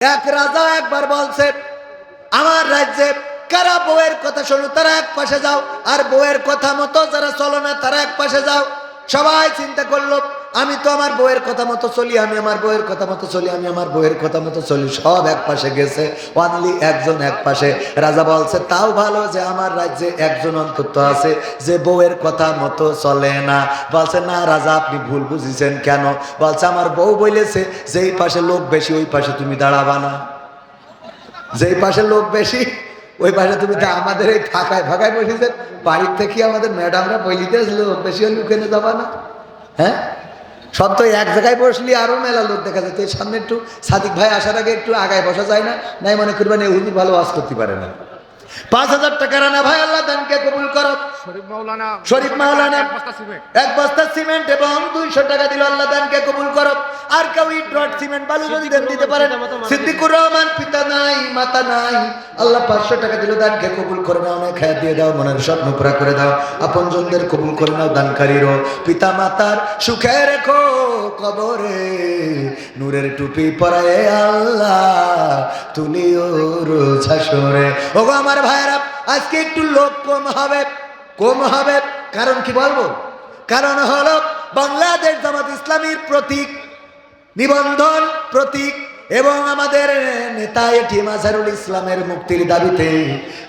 এক রাজা একবার বলছে, আমার রাজ্যে কারা বউয়ের কথা শোনো, তারা এক পাশে যাও। আর বউয়ের কথা মতো যারা চলো না, তারা এক পাশে যাও। সবাই চিন্তা করল আমি তো আমার বউয়ের কথা মতো চলি, আমি আমার বউয়ের কথা মতো চলি, আমি আমার বউয়ের কথা মতো চলি। সব এক পাশে গেছে অনলি একজন এক পাশে। রাজা বলছে, তাও ভালো যে আমার রাজ্যে একজন অন্তত আছে, যে বউয়ের কথা মতো চলে না। বলছে, না রাজা, আপনি ভুল বুঝেছেন কেন? বলছে, আমার বউ বলেছে, যেই পাশে লোক বেশি, ওই পাশে তুমি দাঁড়াবা না। যেই পাশে লোক বেশি, ওই পাশে তুমি তো আমাদের এই ফাঁকায় ফাঁকায় বসেছেন। বাড়ির থেকে আমাদের ম্যাডামরা বলিতে লোক বেশি হলে যাবা না। হ্যাঁ? সব তো এক জায়গায় বসলি আরও মেলা লোক দেখা যায়। এই সামনে একটু সাদিক ভাই আসার আগে একটু আগায় বসা যায় না। নাই মনে করবেন এই হুজুর ভালো ওয়াজ করতে পারে না। পাঁচ হাজার টাকা রানা ভাই আল্লাহ দানকে কবুল করো। শরীফ মাওলানা এক বস্তা সিমেন্ট। এবং দুইশো টাকা দিল আল্লাহ দানকে কবুল করো। আর কেউ ইট সিমেন্ট বালু যদি দেন দিতে পারেন। সিদ্দিকুর রহমান পিতা নাই মাতা নাই আল্লাহ পাঁচশো টাকা দিল দানকে কবুল করে নাও অনেক খায় দিয়ে দাও মনের স্বপ্ন পুরা করে দাও। আপনজনদের কবুল করে নাও দানকারীরও পিতা মাতার সুখে রেখো কবরে। নূরের টুপি পরায় আল্লাহ তুলিও রোঝাসরে ওগো আমার ভাইয়েরা, আজকে একটু লোক কম হবে কম হবে। কারণ কি বলব? কারণ হলো বাংলাদেশ জামাত ইসলামীর প্রতীক, নিবন্ধন প্রতীক। এবং আমাদের নেতা এটি মাজারুল ইসলামের মুক্তির দাবিতে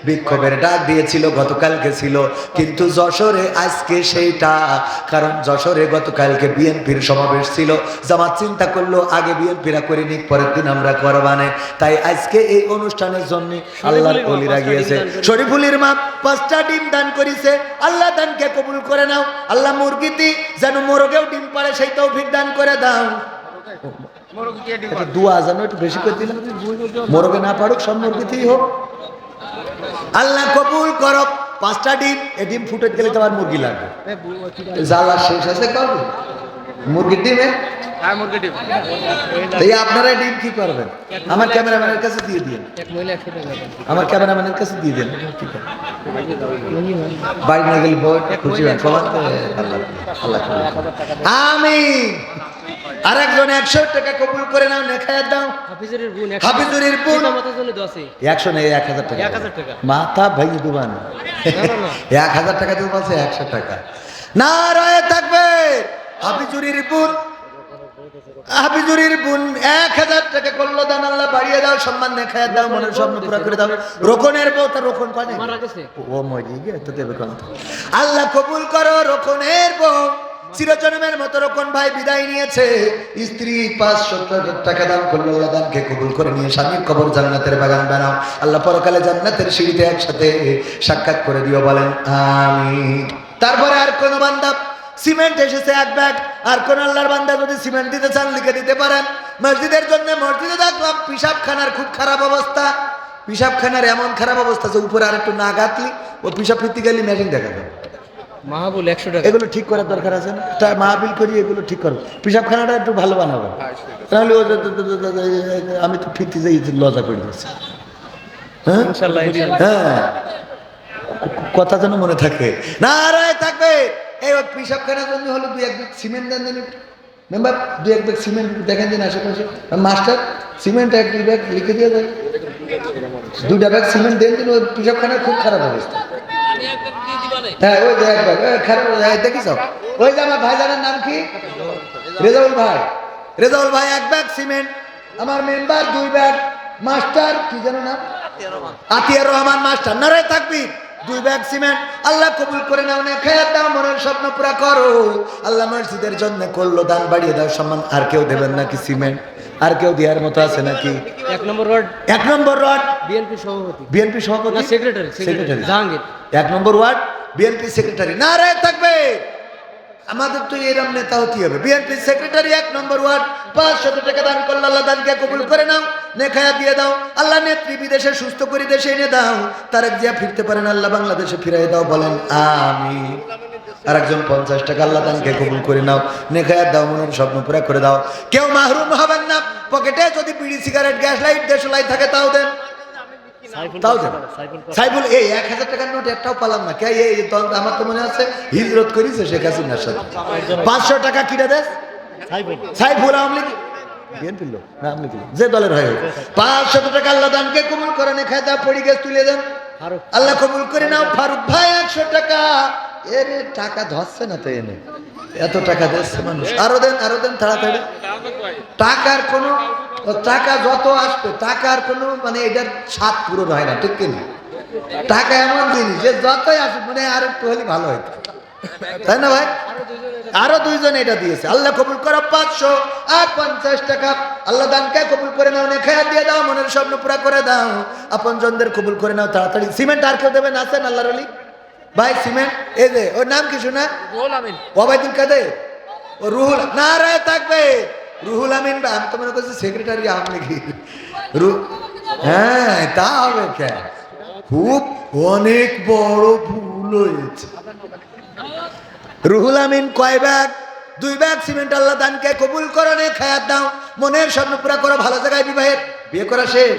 বিক্ষোভের ডাক দিয়েছিল গতকালকে ছিল। কিন্তু যশোরে আজকে সেইটা কারণ যশোরে গতকালকে বিএনপির সমাবেশ ছিল। জামাত চিন্তা করল আগে বিএনপিরা করে নিক পরের দিন আমরা করবানে। তাই আজকে এই অনুষ্ঠানের জন্য আল্লাহর অলিরা গিয়েছে শরীফুলির মা পাঁচটা ডিম দান করিছে। আল্লাহ দানকে কবুল করে নাও। আল্লাহ মুরগিতি যেন মোরগেও ডিম পারে সেই তৌফিক দান করে দাও। মোরগ একটু বেশি করে দিলাম না পারুক সব মুরগিতেই হোক। আল্লাহ কবুল করো পাঁচটা ডিম এ ডিম ফুটে গেলে তো আমার মুরগি লাগবে। জ্বালা শেষ আছে কবে? মুরগির ডিমে হ্যাঁ আপনারা ডিম কি করবেন? আমার ক্যামেরাম্যানের কাছে দিয়ে দিন। আমার ক্যামেরাম্যানের কাছে দিয়ে দেন। বাড়ি না গেলে খুশি আল্লাহ আল্লাহ কবুল আমিন আরেকজন একশো টাকা কবুল করে নাও নেখায় দাও। হাফিজুরের বোন হাফিজুরের বোন মাথার জন্য দশে একশো নেই এক হাজার টাকা। এক হাজার টাকা। মাথা। এক হাজার টাকা দিয়ে বলছে একশো টাকা। না রয়ে থাকবে হাফিজুরির বোন। হাফিজুরির বোন এক হাজার টাকা করল দান আল্লাহ বাড়িয়ে দাও সম্মান দেখায় দাও মনের স্বপ্ন পুরো করে দাও। রোকনের বউ তার রোকন ও মজি গে তো দেবে আল্লাহ কবুল করো রোকনের বউ। চিরজন্মের মতো রকম ভাই বিদায় নিয়েছে। স্ত্রী পাঁচ সত্তর টাকা দান করল আল্লাহ দানকে কবুল করে নিয়ে স্বামীর কবর জান্নাতের বাগান বানাও। আল্লাহ পরকালে জান্নাতের সিঁড়িতে একসাথে সাক্ষাৎ করে দিও, বলেন আমি তারপরে আর কোন বান্দা সিমেন্ট এসেছে এক ব্যাগ, আর কোন আল্লাহর বান্দা যদি সিমেন্ট দিতে চান, লিখে দিতে পারেন। মসজিদের জন্য মসজিদে দেখলাম পিসাবখানার খুব খারাপ অবস্থা। পিসাবখানার এমন খারাপ অবস্থা যে উপরে আর একটু না গাঁথলি ও পিসাব ফিরতে গেলে মেশিন দেখা যাবে। মাহাবুল একশো টাকা। এগুলো ঠিক করার দরকার আছে না? তা মাহবিল করি এগুলো ঠিক করো। পিসাবখানাটা একটু ভালো বানাবো। তাহলে যে- যে- আমি তো ফিরতে যাই লজা করে দিচ্ছি হ্যাঁ? হ্যাঁ। কথা যেন মনে থাকে। না রায় থাকবে। এই পিসাবখানার জন্য হলো দুই এক ব্যাগ সিমেন্ট দেন দেন মেম্বার দুই এক ব্যাগ সিমেন্ট দেখেন দিন আশেপাশে। আর মাস্টার সিমেন্ট এক দুই ব্যাগ লিখে দিয়ে দেয় দুইটা ব্যাগ সিমেন্ট দেন দিন ওই পিসাবখানার খুব খারাপ অবস্থা। হ্যাঁ ওই যে এক ব্যাগ খারাপ দেখিস? ওই যে আমার ভাইজানের নাম কি? রেজাউল ভাই। রেজাউল ভাই, এক ব্যাগ সিমেন্ট, আমার মেম্বার দুই ব্যাগ মাস্টার, কি যেন নাম? আতিয়ার রহমান মাস্টার। নারায় থাকবি? দুই ব্যাগ সিমেন্ট, আল্লাহ কবুল করে নাও না খেয়ে দাও, মনের স্বপ্ন পুরা করো। আল্লাহ মসজিদের জন্য করল দান, বাড়িয়ে দাও সম্মান, আর কেউ দেবেন নাকি সিমেন্ট? আর কেউ দেওয়ার মতো আছে নাকি? এক নম্বর ওয়ার্ড। এক নম্বর ওয়ার্ড? বিএনপি সভাপতি। বিএনপি সভাপতি? Secretary secretary Jahangir. এক নম্বর ওয়ার্ড? BNP secretary. না রায় থাকবে। আমাদের তো এরম নেতা হতে হবে। বিএনপি সেক্রেটারি এক নম্বর ওয়ার্ড। পাঁচশত টাকা দান করল আল্লাহ দানকে কবুল করে নাও নেখায়া দিয়ে দাও। আল্লাহ নেত্রী বিদেশে সুস্থ করে দেশে এনে দাও। তারেক জিয়া ফিরতে পারেন আল্লাহ বাংলাদেশে ফিরাই দাও বলেন আমি আর একজন পঞ্চাশ টাকা আল্লাহ দানকে কবুল করে নাও নেখায়া দাও মনের স্বপ্ন পুরা করে দাও। কেউ মাহরুম হবেন না। পকেটে যদি বিড়ি সিগারেট গ্যাস লাইট দেশ লাইট থাকে তাও দেন। তাও দেন। সাইবুল এই এক হাজার টাকার নোট একটাও পালাম না। কে এই এই আমার তো মনে আছে হিজরত করেছে শেখ হাসিনার সাথে। পাঁচশো টাকা কিনে দেস সাইফুল। আওয়ামী লীগ। বিএনপির লোক না আপনি কি লোক? যে দলের হয় পাঁচশত টাকা আল্লাহ দানকে কবুল করে খায় তা পড়ি গেছ তুলে দেন। আল্লাহ কবুল করে নাও। ফারুক ভাই একশো টাকা। এরে টাকা ধরছে না তো এনে। এত টাকা দিচ্ছে মানুষ। আরও দেন আরও দেন তাড়াতাড়ি। টাকার কোনো, টাকা যত আসবে, টাকার মানে এটার হয় না, ঠিক কিনা? টাকা এমন জিনিস, যে যতই মানে আর একটু হলে ভালো তাই না ভাই? আরও দুইজন এটা দিয়েছে। আল্লাহ কবুল করো, পাঁচশো আর পঞ্চাশ টাকা। আল্লাহ দানকে কবুল করে নাও নেখায়া দিয়ে দাও, মনের স্বপ্ন পুরা করে দাও। আপন জনদের কবুল করে নাও, তাড়াতাড়ি। সিমেন্ট আর কেউ দেবেন আছেন আল্লাহর আলী ভাই সিমেন্ট এই যে ওর নাম কি শোনা আমিন ওবায়দুল কাদের ও রুহুল না রায় থাকবে রুহুল আমিন ভাই আমি তো মনে করছি সেক্রেটারি আপনি কি রু হ্যাঁ তা হবে কেন খুব অনেক বড় ভুল হয়েছে রুহুল আমিন কয় ব্যাগ দুই ব্যাগ সিমেন্ট আল্লাহ দানকে কবুল করো নে খায়াত দাও মনের স্বপ্ন পুরা করো ভালো জায়গায় বিবাহের বিয়ে করা শেষ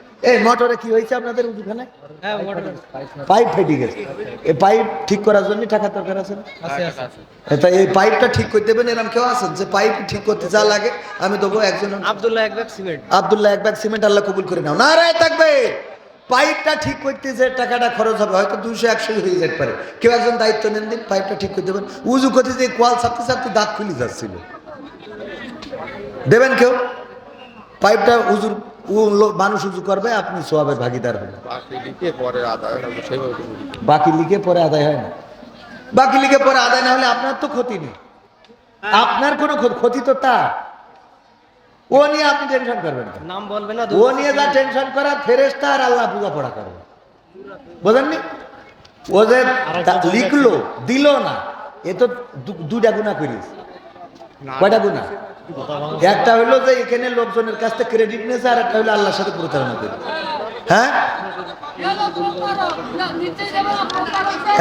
এই মোটরে কি হয়েছে আপনাদের উজুখানায় হ্যাঁ পাইপ ফেটে গেছে। এই পাইপ ঠিক করার জন্য টাকা দরকার আছে আছে তাই এই পাইপটা ঠিক করে দেবেন? এরকম কেউ আছেন? যে পাইপ ঠিক করতে যা লাগে আমি দেবো একজন আব্দুল্লাহ এক ব্যাগ সিমেন্ট। আব্দুল্লাহ এক ব্যাগ সিমেন্ট আল্লাহ কবুল করে নাও। না রায় থাকবে! পাইপটা ঠিক করতে যে টাকাটা খরচ হবে হয়তো দুশো একশো হয়ে যেতে পারে। কেউ একজন দায়িত্ব নেন দিন পাইপটা ঠিক করে দেবেন। উজু করতে যে কোয়াল ছাপতে ছাপতে দাঁত খুলে যাচ্ছিল। দেবেন কেউ? পাইপটা উজুর লো- মানুষ উজু করবে আপনি সোয়াবের ভাগিদার হবেন। বাকি লিখে পরে আদায় হবে সেইভাবে তো বুঝি। বাকি লিখে পরে আদায় হয় না। বাকি লিখে পরে আদায় না হলে আপনার তো ক্ষতি নেই। আপনার কোনো ক্ষতি- ক্ষতি তো তার। ও নিয়ে আপনি টেনশন করবেন নাম বলবে না ও নিয়ে যা টেনশন করা ফেরেস্তা আর আল্লাহ পূজা পড়া করবে। বোঝেননি? ও যে লিখলো দিল না এ তো দু- দুটা গুণা করিস কয়টা গুণা একটা হলো যে এখানে লোকজনের কাছ থেকে ক্রেডিট নিয়েছে আর একটা হলো আল্লাহর সাথে প্রতারণা করে। হ্যাঁ?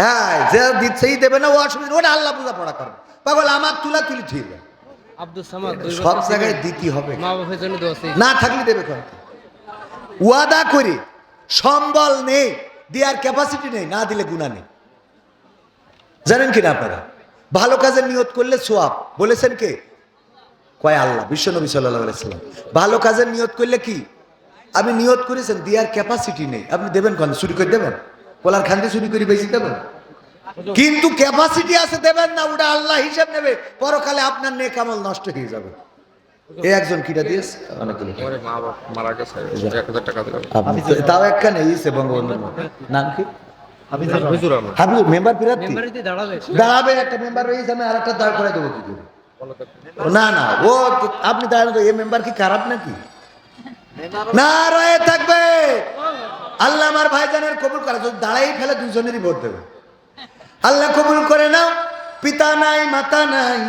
হ্যাঁ যে দিচ্ছেই দেবে না ও অসুবিধা ওটা আল্লাহ পূজা পড়া করবে। পাগল আমার তুলা তুলি ঠিক আব্দুল সামাদ সব জায়গায়। দিতে হবে। মা বাপের জন্য দোয়া না থাকলে দেবে ওয়াদা করে সম্বল নেই দেওয়ার ক্যাপাসিটি নেই না দিলে গুণা নেই। জানেন কিনা আপনারা? ভালো কাজের নিয়ত করলে সোয়াব। বলেছেন কে? কয় আল্লাহ বিশ্বনবী সাল্লাম। ভালো কাজের নিয়ত করলে কি? আপনি নিয়ত করেছেন দেওয়ার ক্যাপাসিটি নেই। আপনি দেবেন কেন? চুরি করে দেবেন? কলার খান্দি চুরি করে বেশি দেবেন? কিন্তু ক্যাপাসিটি আছে দেবেন না ওটা আল্লাহ হিসাব নেবে। পরকালে আপনার নেক আমল নষ্ট হয়ে যাবে। এ একজন কিটা দিয়েছে? অনেকগুলো। পরে মা বাবা মারা গেছে টাকা তো- তাও একখানে ইসে বঙ্গবন্ধু নাম। কি? হাবিব মেম্বার দাঁড়াবে। একটা মেম্বার রয়েছে আমি আর একটা দাঁড় করে দেবো কি করে না না ও আপনি দাঁড়ানো তো এ মেম্বার কি খারাপ নাকি? না রয়ে থাকবে। আল্লাহ আমার ভাইজানের কবুল করে যদি দাঁড়াই ফেলে দুজনেরই ভোট দেবে। আল্লাহ কবুল করে নাও। পিতা নাই মাতা নাই।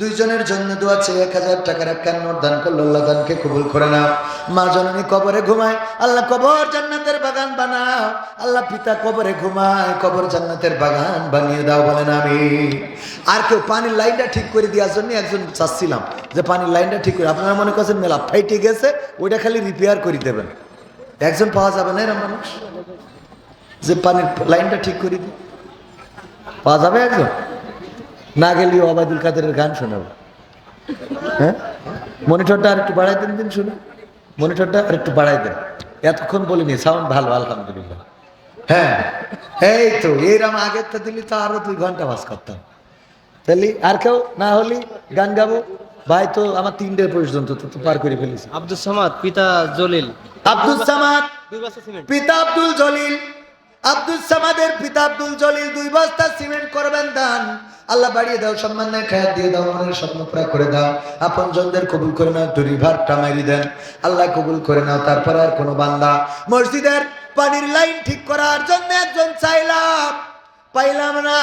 দুইজনের জন্য দোয়া এক হাজার টাকার এক কান্নর দান করল, আল্লাহ দানকে কবুল করে নাও। মা জননী কবরে ঘুমায়, আল্লাহ কবর জান্নাতের বাগান বানাও। আল্লাহ পিতা কবরে ঘুমায়, কবর জান্নাতের বাগান বানিয়ে দাও বলেন আমি আর কেউ পানির লাইনটা ঠিক করে দেওয়ার জন্য একজন চাচ্ছিলাম যে পানির লাইনটা ঠিক করে, আপনারা মনে করছেন মেলা ফাইটে গেছে, ওইটা খালি রিপেয়ার করে দেবেন। একজন পাওয়া যাবে না এরম মানুষ? যে পানির লাইনটা ঠিক করে দিই। পাওয়া যাবে একজন? না গেলেও অবায়দুল কাদেরের গান শোনাবো। হ্যাঁ? মনিটরটা আর একটু বাড়াই দেন দিন শুনে মনিটরটা আর একটু বাড়াই দেন। এতক্ষণ বলিনি সাউন্ড ভালো আলহামদুলিল্লাহ। হ্যাঁ এই তো এরম আগের তো দিলি তো আরও দুই ঘণ্টা বাস করতাম। তাহলে আর কেউ না হলি গান গাবো। ভাই তো আমার তিনটে পর্যন্ত তো পার করে ফেলেছি। আব্দুল সামাদ পিতা জলিল। আব্দুল সামাদ পিতা আব্দুল জলিল। আব্দুল সামাদের পিতা আব্দুল জলিল দুই বস্তা সিমেন্ট করবেন দান আল্লাহ বাড়িয়ে দাও, সম্মান নাই, খায়াত দিয়ে দাও, মনের স্বপ্ন পুরা করে দাও। আপন জনদের কবুল করে নাও একটু রিভার টামাইরি দেন। আল্লাহ কবুল করে নাও, তারপরে আর কোনো বান্দা। মসজিদের পানির লাইন ঠিক করার জন্য একজন চাইলাম। পাইলাম না।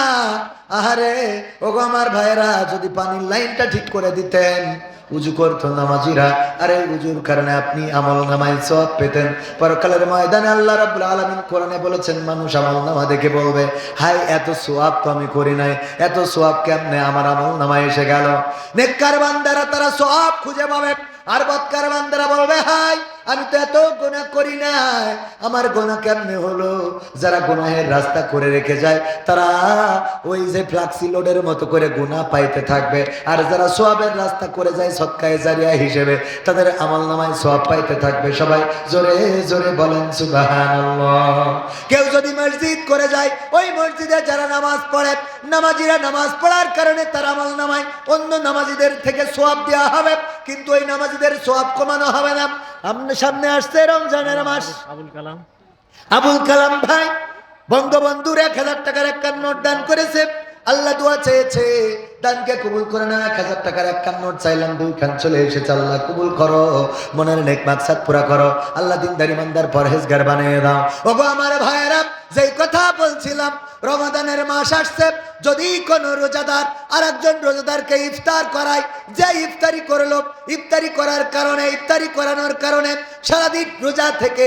আহারে, ওগো আমার ভাইরা যদি পানির লাইনটা ঠিক করে দিতেন। উজু করতো নামাজিরা। আরে, উজুর কারণে আপনি আমল নামায় সব পেতেন। পরকালের ময়দানে আল্লাহ রাব্বুল আলামিন কোরআনে বলেছেন, মানুষ আমল নামা দেখে বলবে, হাই, এত সোয়াব তো আমি করি নাই। এত সোয়াব কেমনে আমার আমল নামায় এসে গেল? নেককার বান্দারা তারা সোয়াব খুঁজে পাবে। আর বৎকার বান্দারা বলবে, হাই আমি তো এত গোনা করি নাই। আমার গোনা কেমনে হলো? যারা গুনাহের রাস্তা করে রেখে যায়, তারা ওই যে ফ্লাক্সি লোডের মতো করে গুনাহ পাইতে থাকবে। আর যারা সোয়াবের রাস্তা করে যায়, সৎকায় জারিয়া হিসেবে, তাদের আমল নামায় সোয়াব পাইতে থাকবে। সবাই জোরে জোরে বলেন, সুবহানাল্লাহ। কেউ যদি মসজিদ করে যায়, ওই মসজিদে যারা নামাজ পড়ে, নামাজিরা নামাজ পড়ার কারণে তার আমল নামায় অন্য নামাজিদের থেকে সোয়াব দেওয়া হবে। কিন্তু ওই নামাজিদের সোয়াব কমানো হবে না। আপনার সামনে আসছে রমজানের মাস। আবুল কালাম। আবুল কালাম। ভাই বঙ্গবন্ধুর এক হাজার টাকার একটা নোট দান করেছে। আল্লাহ দোয়া চেয়েছে দানকে কবুল করে না এক হাজার টাকার একটা নোট। চাইলাম দুই খান চলে এসেছে আল্লাহ কবুল করো। মনের নেক মাকসাদ পুরা করো। আল্লাহ দিনদারি মান্দার পরহেজগার বানিয়ে দাও। ওগো আমার ভাইয়েরা যেই কথা বলছিলাম, রমাদানের মাস আসছে, যদি কোনো রোজাদার আর একজন রোজাদারকে ইফতার করায়, যে ইফতারি করল, ইফতারি করার কারণে, ইফতারি করানোর কারণে সারাদিন রোজা থেকে